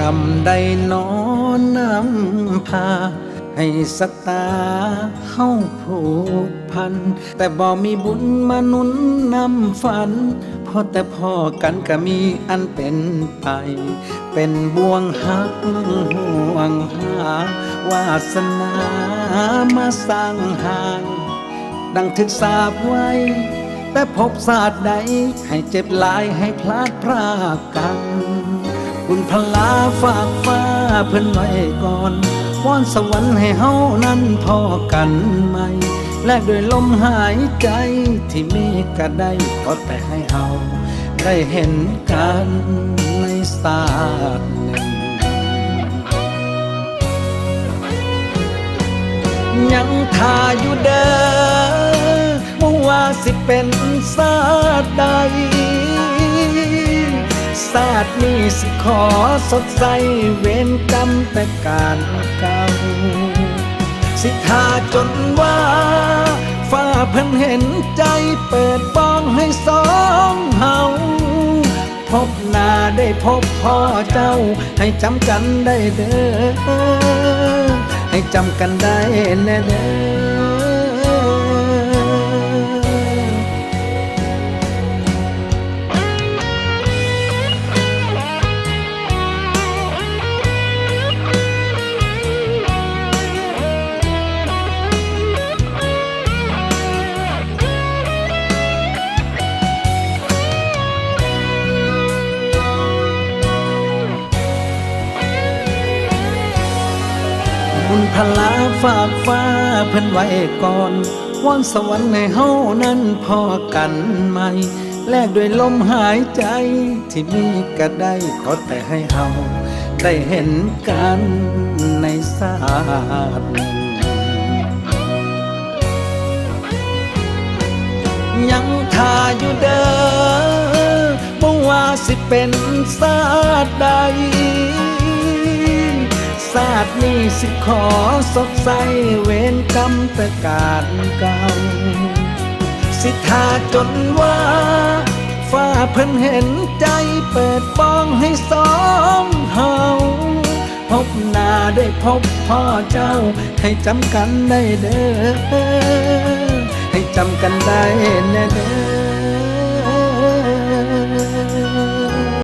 กรรมได้นอนนำพา ให้สตาเฮาผูกพัน แต่บ่มีบุญมาหนุนนำฝันพอแต่พ่อกันก็มีอันเป็นไป เป็นบ่วงหักห่วงหาวาสนามาสร้างห่าง ดังถึกสาบไว้ แต่พบศาสตร์ใดให้เจ็บหลายให้พลาดพรากกัน คุณพลาฝากฟ้าเพิ่นไว้ก่อนวอนสวรรค์ให้เฮานั้นพอกันไหม่แลกด้วยลมหายใจที่มีก็ได้ก็แต่ให้เฮาได้เห็นกันในศาสตร์หนึ่งยังทาอยู่เด้อว่าสิเป็นศา ศาสตร์นี้สิขอสดใสเว้นกรรมแต่การเก่าสิทาจนว่าฟ้าเพิ่นเห็นใจเปิดป้องให้สองเฮาพบหน้าได้พบพ่อเจ้า ให้จำกันได้เด้อให้จำกันได้แน่เด้อ บุญพลาฝากฟ้าเพิ่นไว้ก่อนวอนสวรรค์ในเฮานั้นพอกันไหม่แลกด้วยลมหายใจที่มีก็ได้ก็แต่ให้เฮาได้เห็นกันในศาสตร์ยังทาอยู่เด้อบ่ว่าสิเป็นศาสตร์ใด ศาสตร์นี้สิขอสดใสเวรกรรมแต่การเก่า สิทาจนว่าฟ้าเพิ่นเห็นใจเปิดป้องให้สองเฮาพบหน้าได้พบพ่อเจ้า ให้จำกันได้เด้อให้จำกันได้แน่เด้อ